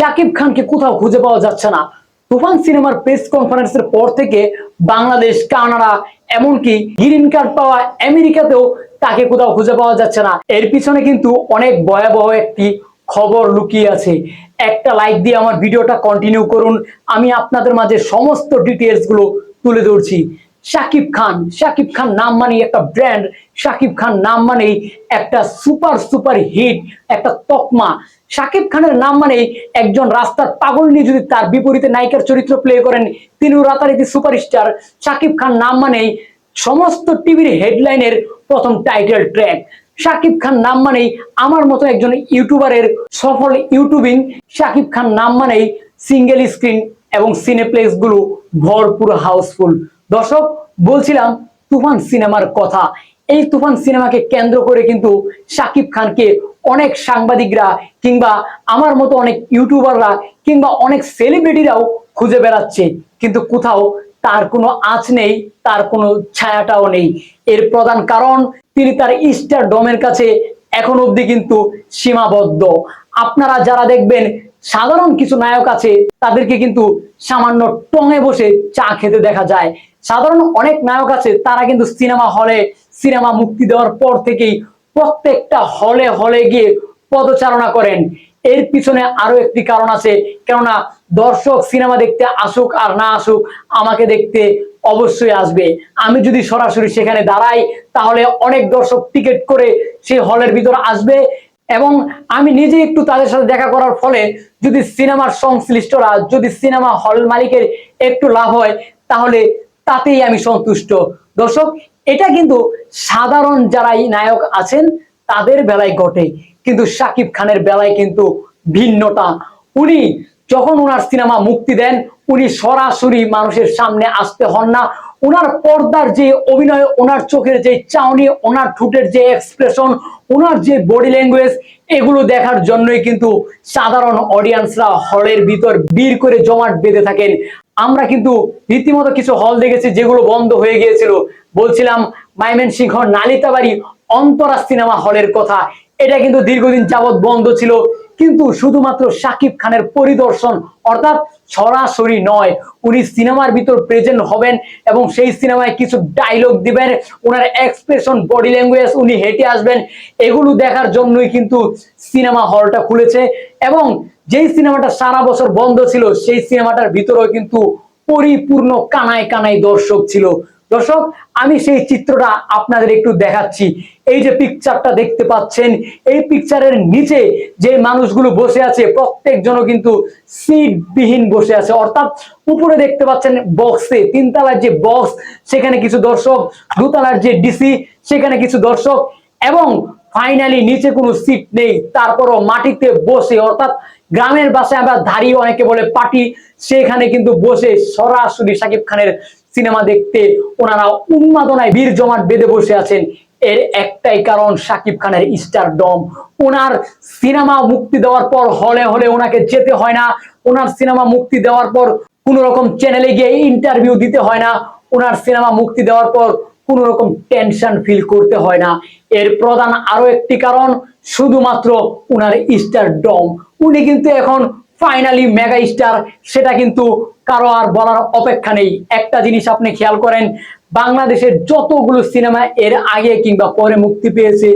শাকিব খানকে কোথাও খুঁজে পাওয়া যাচ্ছে না। তুফান সিনেমার প্রেস কনফারেন্সের পর থেকে বাংলাদেশ, কানাডা, এমনকি গ্রিন কার্ড পাওয়া আমেরিকাতেও তাকে কোথাও খুঁজে পাওয়া যাচ্ছে না। এর পিছনে কিন্তু অনেক ভয়াবহ একটি খবর লুকিয়ে আছে। একটা লাইক দিয়ে আমার ভিডিওটা কন্টিনিউ করুন। আমি আপনাদের মাঝে সমস্ত ডিটেলসগুলো তুলে ধরছি। শাকিব খান। শাকিব খান নাম মানেই একটা ব্র্যান্ড শাকিব খান নাম মানেই একটা সুপার সুপার হিট একটা তকমা। শাকিব খানের নাম মানেই একজন রাস্তার পাগল নিয়ে যদি তার বিপরীতে নায়িকার চরিত্র প্লে করেন তিনিও রাতারাতি সুপারস্টার শাকিব খান নাম মানেই সমস্ত টিভির হেডলাইনের প্রথম টাইটেল ট্র্যাক শাকিব খান নাম মানেই আমার মতো একজন ইউটিউবারের সফল ইউটিউবিং শাকিব খান নাম মানেই সিঙ্গেল স্ক্রিন এবং সিনেপ্লেক্সগুলো ভরপুর হাউসফুল দর্শক, বলছিলাম তুফান সিনেমার কথা। এই তুফান সিনেমাকে কেন্দ্র করে কিন্তু শাকিব খানকে অনেক সাংবাদিকরা কিংবা আমার মতো অনেক ইউটিউবাররা কিংবা অনেক সেলিব্রিটিরাও খুঁজে বেড়াচ্ছে। কিন্তু কোথাও তার কোনো আঁচ নেই, তার কোনো ছায়াটাও নেই। এর প্রধান কারণ, তিনি তার স্টার ডোমের কাছে এখন অবধি কিন্তু সীমাবদ্ধ। আপনারা যারা দেখবেন সাধারণ কিছু নায়ক আছে, তাদেরকে কিন্তু সামান্য টঙে বসে চা খেতে দেখা যায়। সাধারণ অনেক নায়ক আছে, তারা কিন্তু সিনেমা হলে সিনেমা মুক্তি দেওয়ার পর থেকেই প্রত্যেকটা হলে হলে গিয়ে পদচারণা করেন। এর পিছনে আরও একটি কারণ আছে, কেননা দর্শক সিনেমা দেখতে আসুক আর না আসুক, আমাকে দেখতে অবশ্যই আসবে। আমি যদি সরাসরি সেখানে দাঁড়াই, তাহলে অনেক দর্শক টিকিট করে সেই হলের ভিতর আসবে। এবং আমি নিজে একটু তাদের সাথে দেখা করার ফলে যদি সিনেমার সংশ্লিষ্টরা, যদি সিনেমা হল মালিকের একটু লাভ হয়, তাহলে তাতেই আমি সন্তুষ্ট। দর্শক, এটা কিন্তু সাধারণ যারাই নায়ক আছেন, তাদের বেলায় ঘটে। কিন্তু সাকিব খানের বেলায় কিন্তু ভিন্নটা উনি যখন ওনার সিনেমা মুক্তি দেন, উনি সরাসরি মানুষের সামনে আসতে হন না। ওনার পর্দার যে অভিনয় ওনার চোখের যে চাউনি ওনার ঠোঁটের যে এক্সপ্রেশন ওনার যে বডি ল্যাঙ্গুয়েজ এগুলো দেখার জন্যই কিন্তু সাধারণ অডিয়েন্সরা হলের ভিতর বীর করে জমাট বেঁধে থাকেন। আমরা কিন্তু রীতিমতো কিছু হল দেখেছি যেগুলো বন্ধ হয়ে গিয়েছিল। বলছিলাম, মাইমেন সিংহ নালিতাবাড়ি অন্তরা সিনেমা হলের কথা। এটা কিন্তু দীর্ঘদিন যাবৎ বন্ধ ছিল। কিন্তু শুধুমাত্র শাকিব খানের পরিদর্শন, অর্থাৎ সরাসরি নয়, উনি সিনেমার ভিতর প্রেজেন্ট হবেন এবং সেই সিনেমায় কিছু ডায়লগ দিবেন। ওনার এক্সপ্রেশন বডি ল্যাঙ্গুয়েজ উনি হেঁটে আসবেন। এগুলো দেখার জন্যই কিন্তু সিনেমা হলটা খুলেছে এবং যেই সিনেমাটা সারা বছর বন্ধ ছিল, সেই সিনেমাটার ভিতরেও কিন্তু পরিপূর্ণ কানায় কানায় দর্শক ছিল। দর্শক, আমি সেই চিত্রটা আপনাদের একটু দেখাচ্ছি। এই যে পিকচারটা দেখতে পাচ্ছেন, এই পিকচারের নিচে যে মানুষগুলো বসে আছে প্রত্যেকজন কিন্তু সিট বিহীন বসে আছে। অর্থাৎ উপরে দেখতে পাচ্ছেন বক্সে তিনতলার যে বক্স সেখানে কিছু দর্শক, দুতলার যে ডিসি সেখানে কিছু দর্শক এবং ফাইনালি নিচে কোনো সিট নেই, তারপরও মাটিতে বসে। অর্থাৎ গ্রামের বাসায় আমরা দাঁড়িয়ে অনেকে বলে পার্টি, সেখানে কিন্তু বসে সরাসরি সাকিব খানের সিনেমা দেখতে ওনারা উন্মাদনায় বীর জমাট বেঁধে বসে আছেন। এর একটাই কারণ সাকিব খানের স্টার ডম ওনার সিনেমা মুক্তি দেওয়ার পর হলে হলে ওনাকে যেতে হয় না। ওনার সিনেমা মুক্তি দেওয়ার পর কোন রকম চ্যানেলে গিয়ে ইন্টারভিউ দিতে হয় না। ওনার সিনেমা মুক্তি দেওয়ার পর কোন রকম টেনশন ফিল করতে হয় না। এর প্রধান আরও একটি কারণ, শুধুমাত্র ওনার স্টার ডম উনি কিন্তু এখন ফাইনালি মেগা স্টার সেটা কিন্তু কারও আর বলার অপেক্ষা নেই। একটা জিনিস আপনি খেয়াল করেন, বাংলাদেশের যতগুলো সিনেমা এর আগে কিংবা পরে মুক্তি পেয়েছে,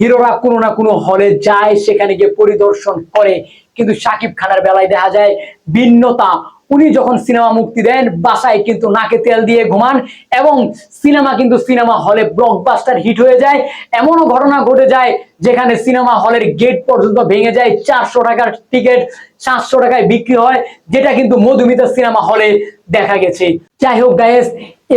হিরোরা কোনো না কোনো হলে যায়, সেখানে গিয়ে পরিদর্শন করে। কিন্তু শাকিব খানের বেলায় দেখা যায়, ভিন্নতা। উনি যখন সিনেমা মুক্তি দেন, বাসায় কিন্তু নাকে তেল দিয়ে ঘুমান এবং সিনেমা কিন্তু সিনেমা হলে ব্লকবাস্টার হিট হয়ে যায়। এমনও ঘটনা ঘটে যায় যেখানে সিনেমা হলের গেট পর্যন্ত ভেঙে যায়, চারশো টাকার টিকিট, সাতশো টাকায় বিক্রি হয়, যেটা কিন্তু মধুমিতা সিনেমা হলে দেখা গেছে। যাই হোক গায়েস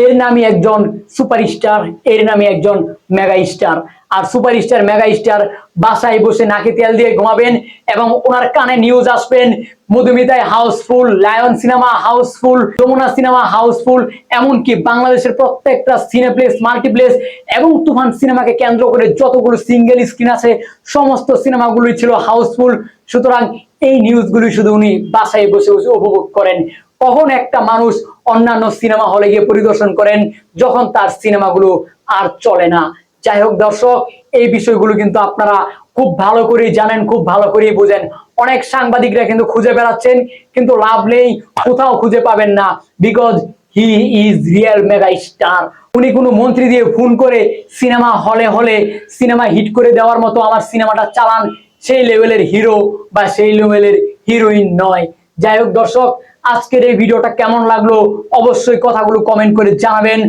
এর নামই একজন সুপারস্টার এর নামে একজন মেগা স্টার আর সুপারস্টার মেগা স্টার বাসায় বসে নাকে তেল দিয়ে ঘুমাবেন এবং ওনার কানে নিউজ আসবেন, মধুমিতায় housefull Lion cinema housefull Jamuna cinema housefull এমনকি বাংলাদেশের প্রত্যেকটা সিনেপ্লেক্স মাল্টিপ্লেক্স এবং তুফান সিনেমাকে কেন্দ্র করে যতগুলো সিঙ্গেল স্ক্রিন আছে সমস্ত সিনেমাগুলোই ছিল হাউসফুল। সুতরাং এই নিউজগুলি শুধু উনি বাসায় বসে বসে উপভোগ করেন। কখন একটা মানুষ অন্যান্য সিনেমা হলে গিয়ে পরিদর্শন করেন, যখন তার সিনেমাগুলো আর চলে না। যাই হোক দর্শক, এই বিষয়গুলো কিন্তু আপনারা খুব ভালো করেই জানেন, খুব ভালো করেই বোঝেন। অনেক সাংবাদিকরা কিন্তু খুঁজে বেড়াচ্ছেন, কিন্তু লাভ নেই, কোথাও খুঁজে পাবেন না। Because he is real mega star উনি কোনো মন্ত্রী দিয়ে ফোন করে সিনেমা হলে হলে সিনেমা হিট করে দেওয়ার মতো আমার সিনেমাটা চালান সেই লেভেলের হিরো বা সেই লেভেলের হিরোইন নয়। যাই হোক দর্শক, আজকের এই ভিডিওটা কেমন লাগল অবশ্যই কথাগুলো কমেন্ট করে জানাবেন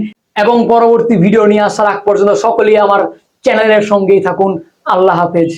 এবং পরবর্তী ভিডিও নিয়ে আসার আগ পর্যন্ত সকলেই আমার চ্যানেলের সঙ্গেই থাকুন। আল্লাহ হাফেজ।